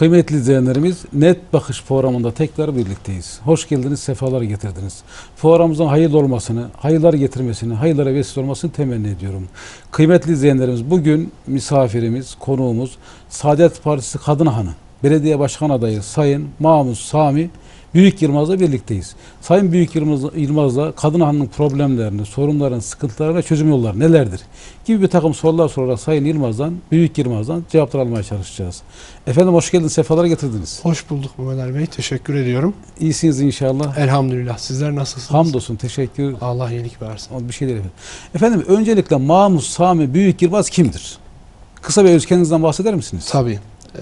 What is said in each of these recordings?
Kıymetli izleyenlerimiz Net Bakış programında tekrar birlikteyiz. Hoş geldiniz, sefalar getirdiniz. Programımızın hayırlı olmasını, hayırlar getirmesini, hayırlara vesile olmasını temenni ediyorum. Kıymetli izleyenlerimiz bugün misafirimiz, konuğumuz Saadet Partisi Kadın Hanı, Belediye Başkan Adayı Sayın Mahmut Sami Büyük Yılmaz'la birlikteyiz. Sayın Büyük Yılmaz, Yılmaz'la kadın hanının problemlerini, sorunların, sıkıntıları ve çözüm yolları nelerdir? Gibi bir takım sorular sorarak Sayın Yılmaz'dan, Büyük Yılmaz'dan cevaplar almaya çalışacağız. Efendim hoş geldiniz, sefalar getirdiniz. Hoş bulduk Mehmet Bey. Teşekkür ediyorum. İyisiniz inşallah. Elhamdülillah. Sizler nasılsınız? Hamdolsun, teşekkür Allah iyilik versin. Bir şey değil efendim. Efendim öncelikle Mahmut Sami Büyük Yılmaz kimdir? Kısa bir öz kendinizden bahseder misiniz? Tabii. Ee,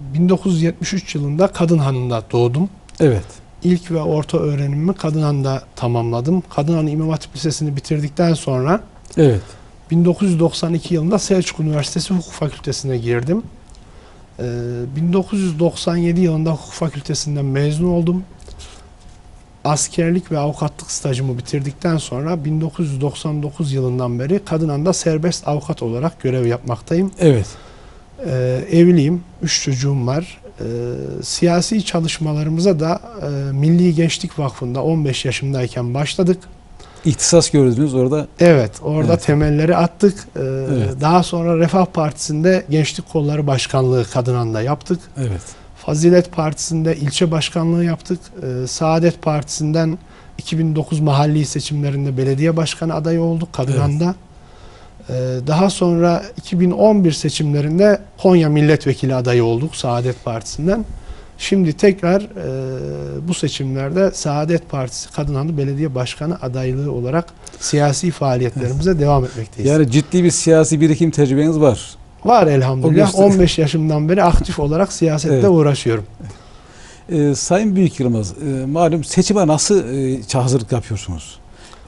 1973 yılında Kadınhan'da doğdum. Evet. İlk ve orta öğrenimimi Kadınhan'da tamamladım. Kadınhan İmam Hatip Lisesi'ni bitirdikten sonra Evet. 1992 yılında Selçuk Üniversitesi Hukuk Fakültesine girdim. Ee, 1997 yılında Hukuk Fakültesinden mezun oldum. Askerlik ve avukatlık stajımı bitirdikten sonra 1999 yılından beri Kadınhan'da serbest avukat olarak görev yapmaktayım. Evet. Ee, evliyim, üç çocuğum var. Ee, siyasi çalışmalarımıza da e, Milli Gençlik Vakfı'nda 15 yaşımdayken başladık. İhtisas gördünüz orada. Evet, orada Evet. temelleri attık. Ee, Evet. Daha sonra Refah Partisi'nde Gençlik Kolları Başkanlığı Kadınan'da yaptık. Evet. Fazilet Partisi'nde ilçe başkanlığı yaptık. Ee, Saadet Partisi'nden 2009 mahalli seçimlerinde belediye başkanı adayı olduk Kadınan'da. Ee, Daha sonra 2011 seçimlerinde Konya milletvekili adayı olduk Saadet Partisi'nden. Şimdi tekrar e, bu seçimlerde Saadet Partisi Kadınanlı Belediye Başkanı adaylığı olarak siyasi faaliyetlerimize devam etmekteyiz. Yani ciddi bir siyasi birikim tecrübeniz var. Var elhamdülillah. göster- 15 yaşımdan beri aktif olarak siyasette Evet. uğraşıyorum. Ee, Sayın Büyük Yılmaz, e, malum seçime nasıl e, hazırlık yapıyorsunuz?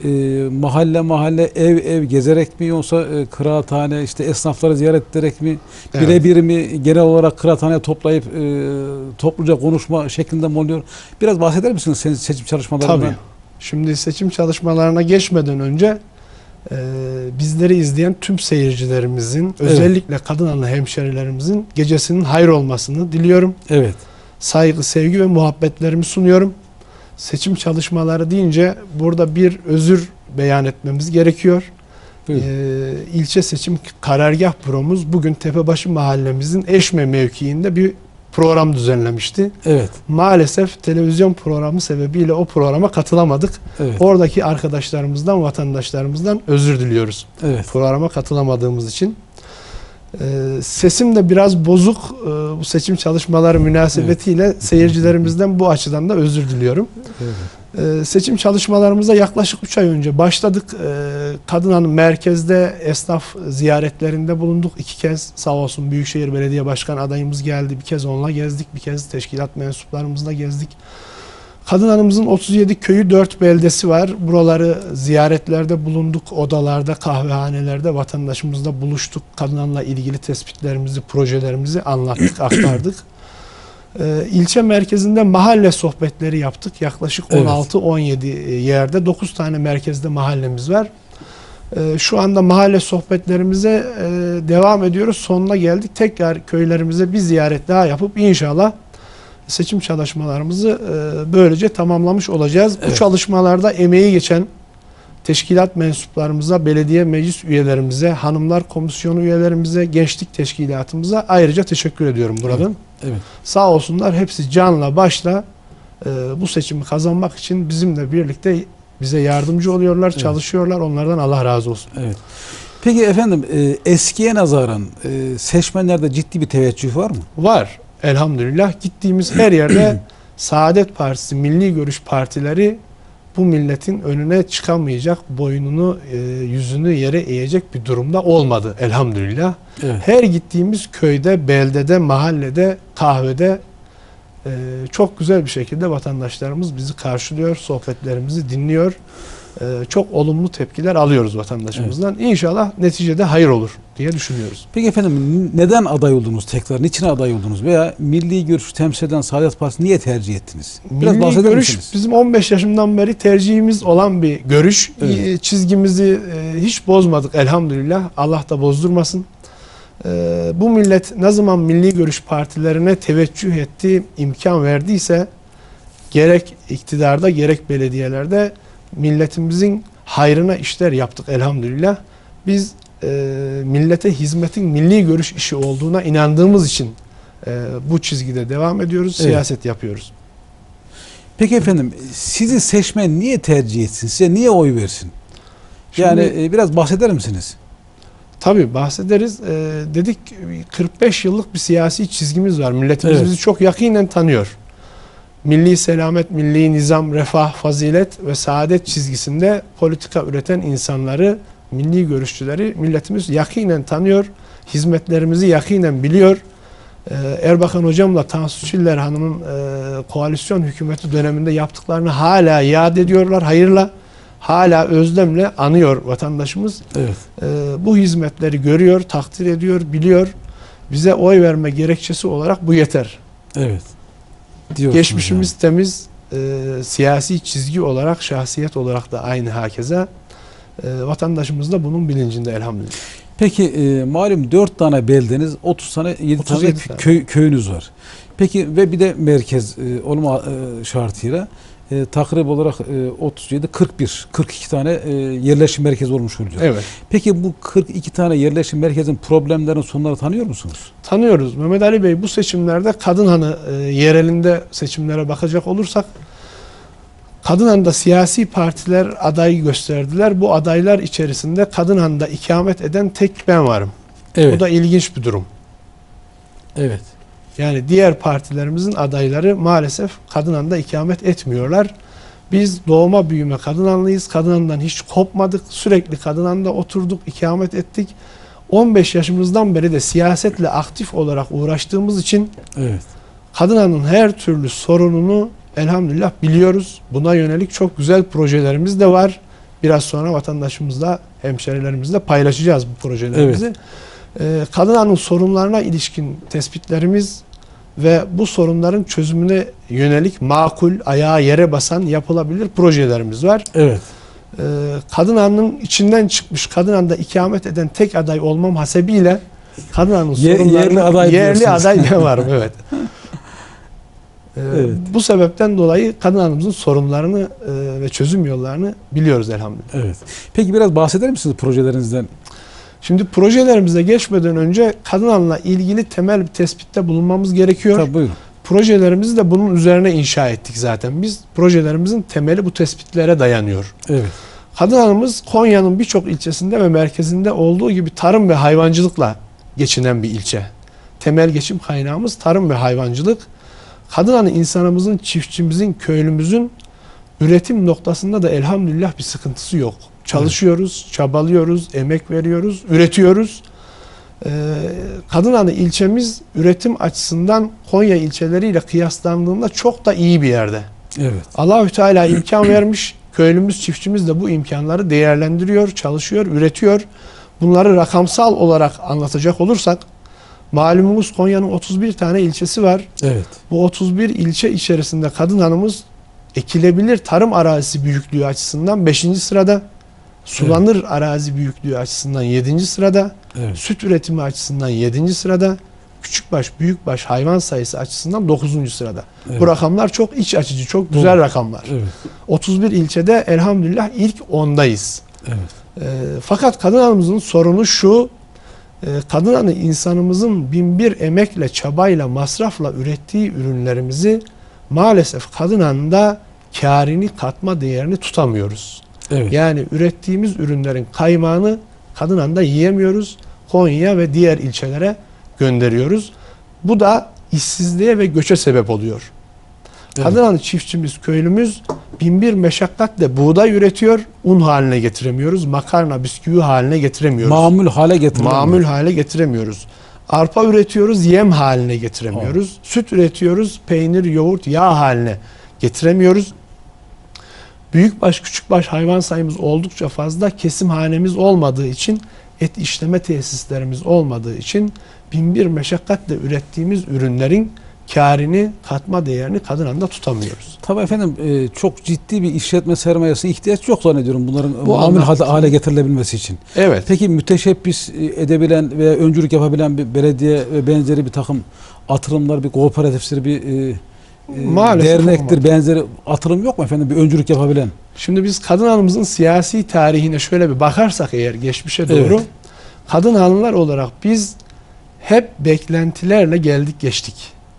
E, mahalle mahalle ev ev gezerek mi yoksa e, kıraathane işte esnafları ziyaret ederek mi Evet. birebir mi genel olarak kıraathaneye toplayıp e, topluca konuşma şeklinde mi oluyor? Biraz bahseder misiniz senin seçim çalışmalarından? Tabii. Şimdi seçim çalışmalarına geçmeden önce e, bizleri izleyen tüm seyircilerimizin özellikle kadın anlı hemşerilerimizin gecesinin hayır olmasını diliyorum. Evet. Saygı, sevgi ve muhabbetlerimi sunuyorum. Seçim çalışmaları deyince burada bir özür beyan etmemiz gerekiyor. Buyurun. Ee, ilçe seçim karargah büromuz bugün Tepebaşı mahallemizin Eşme mevkiinde bir program düzenlemişti. Evet. Maalesef televizyon programı sebebiyle o programa katılamadık. Evet. Oradaki arkadaşlarımızdan, vatandaşlarımızdan özür diliyoruz. Evet. Programa katılamadığımız için. Ee, sesim de biraz bozuk ee, bu seçim çalışmaları münasebetiyle seyircilerimizden bu açıdan da özür diliyorum. Evet. Ee, seçim çalışmalarımıza yaklaşık 3 ay önce başladık. Ee, Kadın Hanım merkezde esnaf ziyaretlerinde bulunduk. iki kez sağ olsun Büyükşehir Belediye Başkan adayımız geldi. Bir kez onunla gezdik. Bir kez teşkilat mensuplarımızla gezdik. Kadın Hanım'ızın 37 köyü 4 beldesi var. Buraları ziyaretlerde bulunduk. Odalarda, kahvehanelerde vatandaşımızla buluştuk. Kadın Hanım'la ilgili tespitlerimizi, projelerimizi anlattık, aktardık. Ee, ilçe merkezinde mahalle sohbetleri yaptık. Yaklaşık Evet. 16-17 yerde 9 tane merkezde mahallemiz var. Ee, şu anda mahalle sohbetlerimize e, devam ediyoruz. Sonuna geldik. Tekrar köylerimize bir ziyaret daha yapıp inşallah seçim çalışmalarımızı e, böylece tamamlamış olacağız. Bu Evet. çalışmalarda emeği geçen teşkilat mensuplarımıza, belediye meclis üyelerimize, hanımlar komisyonu üyelerimize, gençlik teşkilatımıza ayrıca teşekkür ediyorum buradan. Evet. Sağ olsunlar hepsi canla başla e, bu seçimi kazanmak için bizimle birlikte bize yardımcı oluyorlar, Evet. çalışıyorlar. Onlardan Allah razı olsun. Evet. Peki efendim e, eskiye nazaran e, seçmenlerde ciddi bir teveccüh var mı? Var elhamdülillah. Gittiğimiz her yerde Saadet Partisi, Milli Görüş Partileri bu milletin önüne çıkamayacak, boynunu, e, yüzünü yere eğecek bir durumda olmadı elhamdülillah. Evet. Her gittiğimiz köyde, beldede, mahallede, kahvede e, çok güzel bir şekilde vatandaşlarımız bizi karşılıyor, sohbetlerimizi dinliyor. E, çok olumlu tepkiler alıyoruz vatandaşımızdan. İnşallah neticede hayır olur diye düşünüyoruz. Peki efendim neden aday oldunuz tekrar? Niçin aday oldunuz? Veya milli görüşü temsil eden Saadet Partisi niye tercih ettiniz? Biraz Milli bahseder görüş misiniz? bizim 15 yaşından beri tercihimiz olan bir görüş. Evet. E, Çizgimizi e, hiç bozmadık elhamdülillah. Allah da bozdurmasın. Ee, bu millet ne zaman milli görüş partilerine teveccüh etti, imkan verdiyse gerek iktidarda gerek belediyelerde milletimizin hayrına işler yaptık elhamdülillah. Biz e, millete hizmetin milli görüş işi olduğuna inandığımız için e, bu çizgide devam ediyoruz, Evet. siyaset yapıyoruz. Peki efendim sizi seçmen niye tercih etsin? Size niye oy versin? Şimdi- yani e, biraz bahseder misiniz? Tabii bahsederiz. Ee, dedik 45 yıllık bir siyasi çizgimiz var. Milletimiz Evet. bizi çok yakinen tanıyor. Milli selamet, milli nizam, refah, fazilet ve saadet çizgisinde politika üreten insanları, milli görüşçüleri milletimiz yakinen tanıyor. Hizmetlerimizi yakinen biliyor. Ee, Erbakan hocamla Tansu Çiller Hanım'ın e, koalisyon hükümeti döneminde yaptıklarını hala yad ediyorlar hayırla. Hala özlemle anıyor vatandaşımız. Evet. Ee, bu hizmetleri görüyor, takdir ediyor, biliyor. Bize oy verme gerekçesi olarak bu yeter. Evet. Diyorsunuz Geçmişimiz temiz, e, siyasi çizgi olarak, şahsiyet olarak da aynı hakeza. E, vatandaşımız da bunun bilincinde elhamdülillah. Peki e, malum 4 tane beldeniz, 30 tane 7 tane 37 kö- tane. köy, köyünüz var. Peki ve bir de merkez e, olma e, şartıyla e, takrib olarak e, 37 41 42 tane e, yerleşim merkezi olmuş oluyor. Evet. Peki bu 42 tane yerleşim merkezin problemlerin sonları tanıyor musunuz? Tanıyoruz. Mehmet Ali Bey bu seçimlerde Kadınhanı e, yerelinde seçimlere bakacak olursak Kadınhan'da siyasi partiler adayı gösterdiler. Bu adaylar içerisinde Kadınhan'da ikamet eden tek ben varım. Evet. Bu da ilginç bir durum. evet. Yani diğer partilerimizin adayları maalesef Kadınan'da ikamet etmiyorlar. Biz doğma büyüme Kadınanlıyız. Kadınan'dan hiç kopmadık. Sürekli Kadınan'da oturduk, ikamet ettik. 15 yaşımızdan beri de siyasetle aktif olarak uğraştığımız için Evet. Kadınan'ın her türlü sorununu elhamdülillah biliyoruz. Buna yönelik çok güzel projelerimiz de var. Biraz sonra vatandaşımızla, hemşerilerimizle paylaşacağız bu projelerimizi. Ee, Kadınan'ın sorunlarına ilişkin tespitlerimiz ve bu sorunların çözümüne yönelik makul, ayağa yere basan yapılabilir projelerimiz var. Evet. Ee, Kadınan'ın içinden çıkmış, Kadınan'da ikamet eden tek aday olmam hasebiyle Kadınan'ın Ye- sorunlarını yerli aday yerli aday varım evet. Ee, Evet. Bu sebepten dolayı Kadınan'ımızın sorunlarını e, ve çözüm yollarını biliyoruz elhamdülillah. Evet. Peki biraz bahseder misiniz projelerinizden? Şimdi projelerimize geçmeden önce Kadınan'la ilgili temel bir tespitte bulunmamız gerekiyor. Tabii buyurun. Projelerimizi de bunun üzerine inşa ettik zaten. Biz projelerimizin temeli bu tespitlere dayanıyor. Evet. Kadınanımız Konya'nın birçok ilçesinde ve merkezinde olduğu gibi tarım ve hayvancılıkla geçinen bir ilçe. Temel geçim kaynağımız tarım ve hayvancılık. Kadınanı insanımızın, çiftçimizin, köylümüzün üretim noktasında da elhamdülillah bir sıkıntısı yok. Çalışıyoruz, çabalıyoruz, emek veriyoruz, üretiyoruz. Ee, Kadınanı ilçemiz üretim açısından Konya ilçeleriyle kıyaslandığında çok da iyi bir yerde. Evet. Allahü Teala imkan vermiş. Köylümüz, çiftçimiz de bu imkanları değerlendiriyor, çalışıyor, üretiyor. Bunları rakamsal olarak anlatacak olursak malumumuz Konya'nın 31 tane ilçesi var. Evet. Bu 31 ilçe içerisinde kadın hanımız ekilebilir tarım arazisi büyüklüğü açısından 5. sırada. Sulanır arazi büyüklüğü açısından 7. sırada. Evet. Süt üretimi açısından 7. sırada. Küçükbaş, büyükbaş hayvan sayısı açısından 9. sırada. Evet. Bu rakamlar çok iç açıcı, çok güzel Doğru. rakamlar. Evet. 31 ilçede elhamdülillah ilk 10'dayız. Evet. Ee, fakat kadın hanımımızın sorunu şu, e, kadın hanı insanımızın binbir emekle, çabayla, masrafla ürettiği ürünlerimizi maalesef kadın hanında kârini, katma değerini tutamıyoruz. Evet. Yani ürettiğimiz ürünlerin kaymağını kadın hanında yiyemiyoruz. Konya ve diğer ilçelere gönderiyoruz. Bu da işsizliğe ve göçe sebep oluyor. Evet. Kadınanlı çiftçimiz, köylümüz binbir meşakkatle buğday üretiyor, un haline getiremiyoruz. Makarna, bisküvi haline getiremiyoruz. Mamul hale getirilmiyor. Mamul hale getiremiyoruz. Arpa üretiyoruz, yem haline getiremiyoruz. Süt üretiyoruz, peynir, yoğurt, yağ haline getiremiyoruz. Büyükbaş, küçükbaş hayvan sayımız oldukça fazla. Kesim hanemiz olmadığı için, et işleme tesislerimiz olmadığı için binbir meşakkatle ürettiğimiz ürünlerin karını, katma değerini kadın hanında tutamıyoruz. Tabii efendim e, çok ciddi bir işletme sermayesine ihtiyaç yok zannediyorum bunların Bu anlamda- hale, hale getirilebilmesi için. Evet. Peki müteşebbis e, edebilen veya öncülük yapabilen bir belediye ve benzeri bir takım atılımlar, bir kooperatiftir, bir e, e, Maalesef dernektir, olmadı. benzeri atılım yok mu efendim? Bir öncülük yapabilen. Şimdi biz kadın hanımızın siyasi tarihine şöyle bir bakarsak eğer geçmişe doğru Evet. kadın hanımlar olarak biz hep beklentilerle geldik geçtik.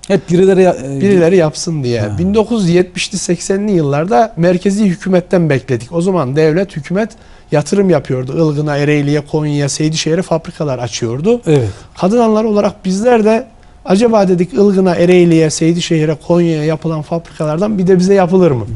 Hep birileri e, Birileri yapsın diye. Ha. 1970'li 80'li yıllarda merkezi hükümetten bekledik. O zaman devlet hükümet yatırım yapıyordu. Ilgın'a, Ereğli'ye, Konya'ya, Seydişehir'e fabrikalar açıyordu. Evet. Kadın hanımlar olarak bizler de acaba dedik Ilgın'a, Ereğli'ye, Seydişehir'e, Konya'ya yapılan fabrikalardan bir de bize yapılır mı?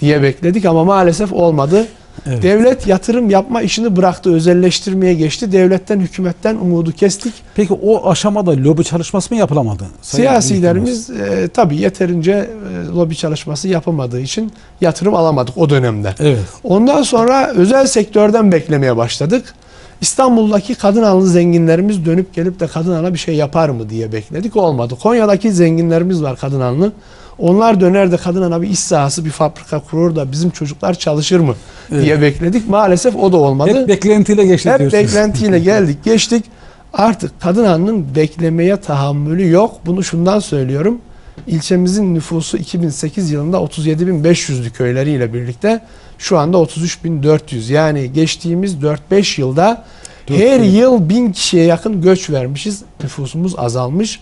diye bekledik ama maalesef olmadı. Evet. Devlet yatırım yapma işini bıraktı, özelleştirmeye geçti. Devletten, hükümetten umudu kestik. Peki o aşamada lobi çalışması mı yapılamadı? Sayın Siyasilerimiz e, tabii yeterince e, lobi çalışması yapamadığı için yatırım alamadık o dönemde. Evet. Ondan sonra özel sektörden beklemeye başladık. İstanbul'daki kadın hanlı zenginlerimiz dönüp gelip de kadın hanına bir şey yapar mı diye bekledik. Olmadı. Konya'daki zenginlerimiz var kadın hanlı. Onlar döner de kadın hana bir iş sahası, bir fabrika kurur da bizim çocuklar çalışır mı Evet. diye bekledik. Maalesef o da olmadı. Hep beklentiyle geçti Hep diyorsunuz. beklentiyle geldik geçtik. Artık kadın hanının beklemeye tahammülü yok. Bunu şundan söylüyorum. İlçemizin nüfusu 2008 yılında 37.500'lü köyleriyle birlikte şu anda 33.400. Yani geçtiğimiz 4-5 yılda her bin. yıl 1000 kişiye yakın göç vermişiz. Nüfusumuz azalmış.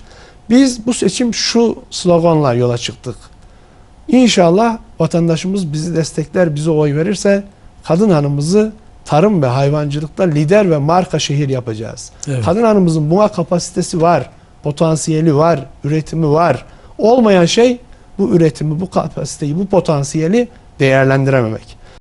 Biz bu seçim şu sloganla yola çıktık. İnşallah vatandaşımız bizi destekler, bize oy verirse kadın hanımızı tarım ve hayvancılıkta lider ve marka şehir yapacağız. Evet. Kadın hanımızın buna kapasitesi var, potansiyeli var, üretimi var. Olmayan şey bu üretimi, bu kapasiteyi, bu potansiyeli değerlendirememek.